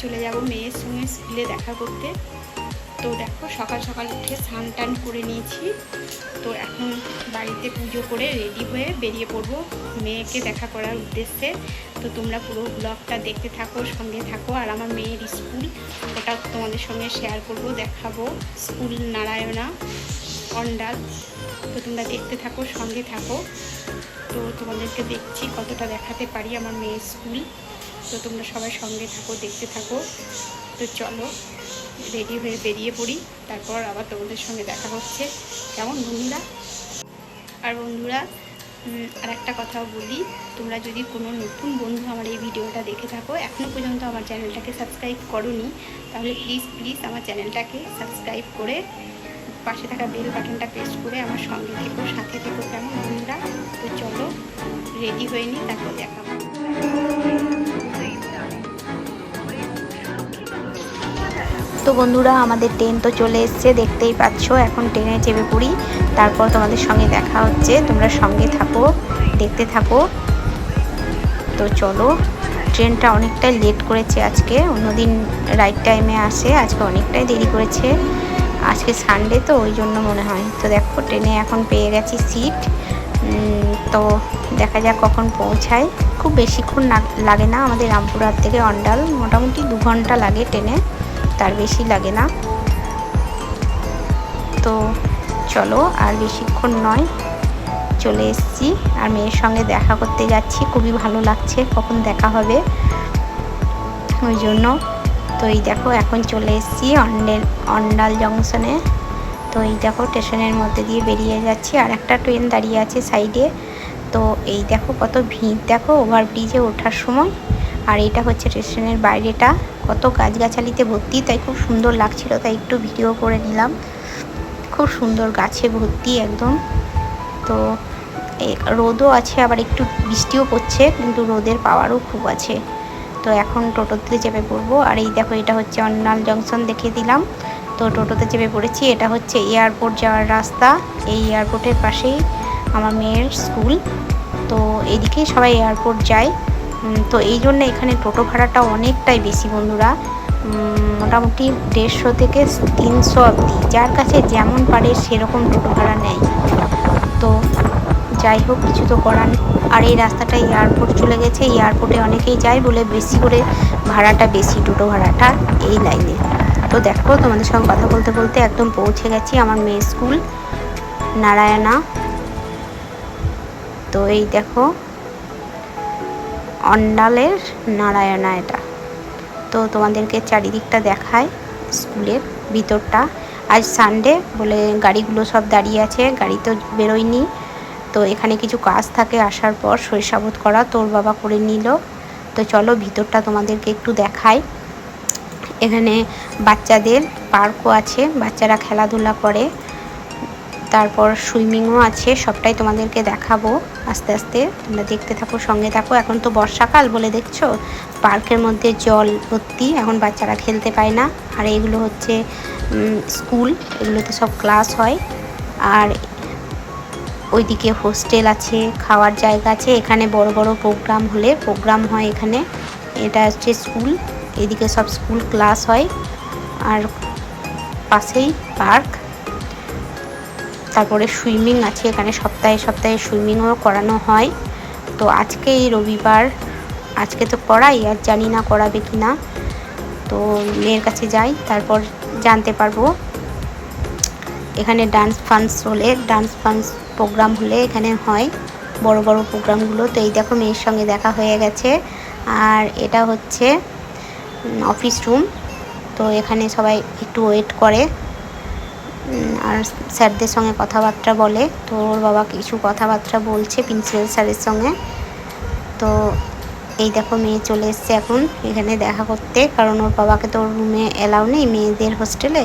চলে যাব মেয়ের সঙ্গে স্কুলে দেখা করতে। তো দেখো, সকাল সকাল উঠে স্নান টান করে নিয়েছি। তো এখন বাড়িতে পুজো করে রেডি হয়ে বেরিয়ে পড়ব মেয়েকে দেখা করার উদ্দেশ্যে। তো তোমরা পুরো ব্লগটা দেখতে থাকো, সঙ্গে থাকো। আর আমার মেয়ের স্কুল, ওটা তোমাদের সঙ্গে শেয়ার করব, দেখাবো। স্কুল নারায়ণা অন্ডাল তো তোমরা দেখতে থাকো, সঙ্গে থাকো। তো তোমাদেরকে দেখছি কতটা দেখাতে পারি আমার মেয়ের স্কুল। তো তোমরা সবাই সঙ্গে থাকো, দেখতে থাকো। তো চলো, রেডি হয়ে বেরিয়ে পড়ি। তারপর আবার তোমাদের সঙ্গে দেখা হচ্ছে। কেমন বন্ধুরা? আর বন্ধুরা আর একটা কথাও বলি। তোমরা যদি কোনো নতুন বন্ধু আমার এই ভিডিওটা দেখে থাকো এখনও পর্যন্ত আমার চ্যানেলটাকে সাবস্ক্রাইব করোনি, তাহলে প্লিজ প্লিজ আমার চ্যানেলটাকে সাবস্ক্রাইব করে পাশে থাকা বেল বাটনটা প্রেস করে আমার সঙ্গে থেকো, সাথে থেকো কেমন বন্ধুরা? তো চলো, রেডি হয়ে নিই, তারপর দেখাবো। তো বন্ধুরা, আমাদের ট্রেন তো চলে এসছে, দেখতেই পাচ্ছ, এখন ট্রেনে চেপে পড়ি। তারপর তোমাদের সঙ্গে দেখা হচ্ছে, তোমরা সঙ্গে থাকো, দেখতে থাকো। তো চলো, ট্রেনটা অনেকটাই লেট করেছে আজকে, অন্যদিন রাইট টাইমে আসে, আজকে অনেকটাই দেরি করেছে। আজকে সানডে তো, ওই জন্য মনে হয়। তো দেখো, ট্রেনে এখন পেয়ে গেছি সিট তো দেখা যাক কখন পৌঁছায়। খুব বেশিক্ষণ লাগে না আমাদের রামপুরহাট থেকে অন্ডাল মোটামুটি দু ঘণ্টা লাগে ট্রেনে। তার বেশি লাগে না। তো চলো আর বেশিক্ষণ নয়, চলে এসেছি আর মেয়ের সঙ্গে দেখা করতে যাচ্ছি। খুবই ভালো লাগছে, কখন দেখা হবে ওই জন্য। তো এই দেখো, এখন চলে এসেছি অন্ডেল অন্ডাল জংশনে। তো এই দেখো, স্টেশনের মধ্যে দিয়ে বেরিয়ে যাচ্ছি আর একটা ট্রেন দাঁড়িয়ে আছে সাইডে। তো এই দেখো, কত ভিড়। দেখো, ওভারব্রিজে ওঠার সময়। আর এটা হচ্ছে স্টেশনের বাইরেটা। কত গাছগাছালিতে ভর্তি, তাই খুব সুন্দর লাগছিল, তাই একটু ভিডিও করে নিলাম। খুব সুন্দর গাছে ভর্তি একদম। তো রোদও আছে, আবার একটু বৃষ্টিও পড়ছে, কিন্তু রোদের পাওয়ারও খুব আছে। তো এখন টোটোতে চেপে পড়ব, আর এই দেখো, এটা হচ্ছে অন্নাল জংশন দেখিয়ে দিলাম। তো টোটোতে চেপে পড়েছি, এটা হচ্ছে এয়ারপোর্ট যাওয়ার রাস্তা। এই এয়ারপোর্টের পাশেই আমার মেয়ের স্কুল। তো এইদিকেই সবাই এয়ারপোর্ট যায়। তো এই জন্য এখানে টোটো ভাড়াটা অনেকটাই বেশি বন্ধুরা। মোটামুটি দেড়শো থেকে তিনশো অবধি। যার কাছে যেমন পারে সেরকম টোটো ভাড়া নেয়। তো যাই হোক, কিছু তো করার। নেই। আর এই রাস্তাটা এয়ারপোর্ট চলে গেছে। এয়ারপোর্টে অনেকেই যায় বলে বেশি করে ভাড়াটা বেশি টোটো ভাড়াটা এই লাইনে। তো দেখো, তোমাদের সঙ্গে কথা বলতে বলতে একদম পৌঁছে গেছি আমার মেয়ে স্কুল, নারায়ণা। তো এই দেখো অন্ডালের নারায়ণা এটা। তো তোমাদেরকে চারিদিকটা দেখায় স্কুলের ভিতরটা। আজ সানডে বলে গাড়িগুলো সব দাঁড়িয়ে আছে, গাড়ি তো বেরোয়নি। তো এখানে কিছু কাজ থাকে আসার পর শৈশাবোধ করা তোর বাবা করে নিল। তো চলো ভিতরটা তোমাদেরকে একটু দেখাই। এখানে বাচ্চাদের পার্কও আছে, বাচ্চারা খেলাধুলা করে। তারপর সুইমিংও আছে, সবটাই তোমাদেরকে দেখাবো। আস্তে আস্তে তোমরা দেখতে থাকো, সঙ্গে থাকো। এখন তো বর্ষাকাল বলে দেখছ? পার্কের মধ্যে জল ভর্তি, এখন বাচ্চারা খেলতে পায় না। আর এগুলো হচ্ছে স্কুল, এগুলোতে সব ক্লাস হয়। আর ওইদিকে হোস্টেল আছে, খাওয়ার জায়গা আছে। এখানে বড় বড় প্রোগ্রাম হলে, প্রোগ্রাম হয় এখানে। এটা হচ্ছে স্কুল, এদিকে সব স্কুল ক্লাস হয়। আর পাশেই পার্ক। তারপরে সুইমিং আছে, এখানে সপ্তাহে সপ্তাহে সুইমিংও করানো হয়। তো আজকে এই রবিবার, আজকে তো করাই, আর জানি না করাবে কি না তো মেয়ের কাছে যাই, তারপর জানতে পারব। এখানে ডান্স ফান্স হলে ডান্স ফান্স প্রোগ্রাম হলে এখানে হয়, বড় বড় প্রোগ্রামগুলো তো এই দেখো মেয়ের সঙ্গে দেখা হয়ে গেছে। আর এটা হচ্ছে অফিস রুম তো এখানে সবাই একটু ওয়েট করে। আর স্যারদের সঙ্গে কথাবার্তা বলে। তো ওর বাবা কিছু কথাবার্তা বলছে প্রিন্সিপাল স্যারের সঙ্গে। তো এই দেখো মেয়ে চলে এসছে এখন, এখানে দেখা করতে। কারণ ওর বাবাকে তো ওর রুমে এলাও নেই মেয়েদের হোস্টেলে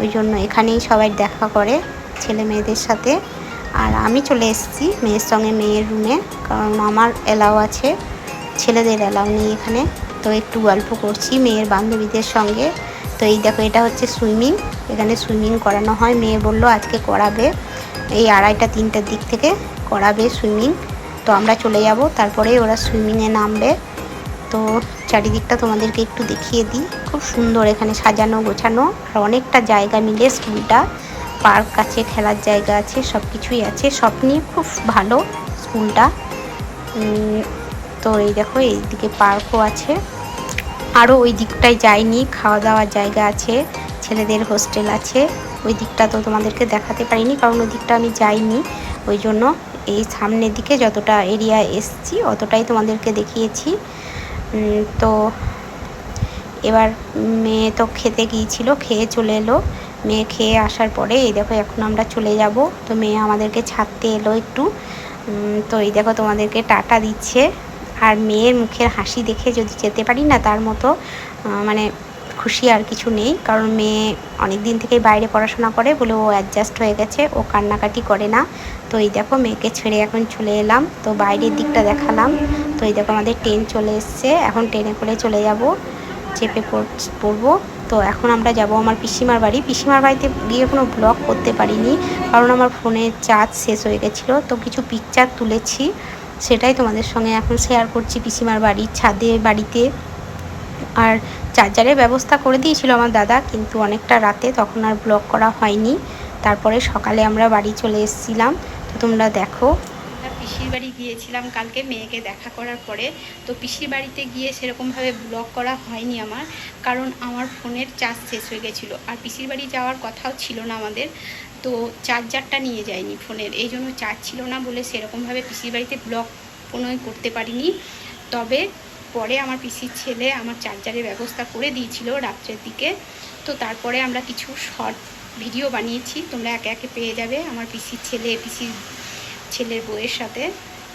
ওই জন্য এখানেই সবাই দেখা করে ছেলে মেয়েদের সাথে। আর আমি চলে এসেছি মেয়ের সঙ্গে মেয়ের রুমে কারণ আমার এলাও আছে। ছেলেদের অ্যালাউ নেই এখানে। তো একটু গল্প করছি মেয়ের বান্ধবীদের সঙ্গে। তো এই দেখো, এটা হচ্ছে সুইমিং। এখানে সুইমিং করানো হয়। মেয়ে বলল, আজকে করাবে। এই আড়াইটা তিনটার দিক থেকে করাবে সুইমিং। তো আমরা চলে যাব। তারপরে ওরা সুইমিংয়ে নামবে। তো চারিদিকটা তোমাদেরকে একটু দেখিয়ে দিই। খুব সুন্দর এখানে সাজানো, গোছানো। আর অনেকটা জায়গা মিলে স্কুলটা। পার্ক আছে, খেলার জায়গা আছে সব কিছুই আছে। সব নিয়ে খুব ভালো স্কুলটা। তো এই দেখো, এইদিকে পার্কও আছে। আরও ওই দিকটায় যাইনি খাওয়া দাওয়ার জায়গা আছে, ছেলেদের হোস্টেল আছে, ওই দিকটা তো তোমাদেরকে দেখাতে পারিনি কারণ ওই দিকটা আমি যাইনি। ওই জন্য এই সামনের দিকে যতটা এরিয়া এসছি অতটাই তোমাদেরকে দেখিয়েছি। তো এবার মেয়ে তো খেতে গিয়েছিল, খেয়ে চলে এলো। মেয়ে খেয়ে আসার পরে এই দেখো এখন আমরা চলে যাব। তো মেয়ে আমাদেরকে ছাড়তে এলো একটু। তো এই দেখো তোমাদেরকে টাটা দিচ্ছে। আর মেয়ের মুখের হাসি দেখে যদি যেতে পারি না, তার মতো মানে খুশি আর কিছু নেই। কারণ মেয়ে অনেক দিন থেকেই বাইরে পড়াশোনা করে বলে ও অ্যাডজাস্ট হয়ে গেছে, ও কান্নাকাটি করে না। তো এই দেখো মেয়েকে ছেড়ে এখন চলে এলাম। তো বাইরের দিকটা দেখালাম। তো এই দেখো আমাদের ট্রেন চলে এসছে। এখন ট্রেনে করে চলে যাব, চেপে পড়- পড়ব। তো এখন আমরা যাব আমার পিসিমার বাড়ি। পিসিমার বাড়িতে গিয়ে কোনো ব্লগ করতে পারিনি। কারণ আমার ফোনের চার্জ শেষ হয়ে গেছিল। তো কিছু পিকচার তুলেছি। সেটাই তোমাদের সঙ্গে এখন শেয়ার করছি পিসিমার বাড়ির ছাদে, বাড়িতে। আর চার্জারের ব্যবস্থা করে দিয়েছিল আমার দাদা, কিন্তু অনেকটা রাতে তখন আর ব্লগ করা হয়নি। তারপরে সকালে আমরা বাড়ি চলে এসেছিলাম। তো তোমরা দেখো পিসির বাড়ি গিয়েছিলাম কালকে মেয়েকে দেখা করার পরে। তো পিসির বাড়িতে গিয়ে সেরকমভাবে ব্লগ করা হয়নি আমার, কারণ আমার ফোনের চার্জ শেষ হয়ে গেছিল। আর পিসির বাড়ি যাওয়ার কথাও ছিল না আমাদের। তো চার্জারটা নিয়ে যায়নি ফোনের, এই জন্য চার্জ ছিল না বলে সেরকমভাবে পিসির বাড়িতে ব্লগ কোনোই করতে পারিনি। তবে পরে আমার পিসির ছেলে আমার চার্জারের ব্যবস্থা করে দিয়েছিল রাত্রের দিকে। তো তারপরে আমরা কিছু শর্ট ভিডিও বানিয়েছি, তোমরা একে একে পেয়ে যাবে। আমার পিসির ছেলে, পিসির ছেলের বউয়ের সাথে,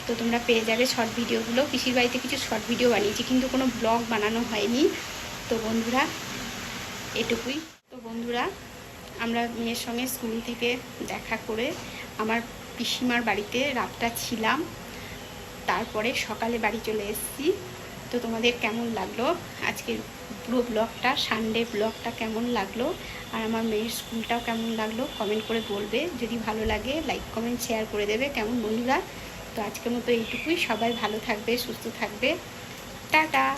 তো তোমরা পেয়ে যাবে শর্ট ভিডিওগুলো পিসির বাড়িতে কিছু শর্ট ভিডিও বানিয়েছি, কিন্তু কোনো ব্লগ বানানো হয়নি। তো বন্ধুরা, এটুকুই। তো বন্ধুরা, আমরা মেয়ের সঙ্গে স্কুল থেকে দেখা করে আমার পিসিমার বাড়িতে রাতটা ছিলাম। তারপরে সকালে বাড়ি চলে এসেছি। তো তোমাদের কেমন লাগল? আজকের পুরো ব্লগটা সানডে ব্লগটা কেমন লাগল? আর আমার মেয়ের স্কুলটাও কেমন লাগল? কমেন্ট করে বলবে। যদি ভালো লাগে লাইক কমেন্ট শেয়ার করে দেবে। কেমন বন্ধুরা? তো আজকের মতো এইটুকুই। সবাই ভালো থাকবে, সুস্থ থাকবে। টাটা!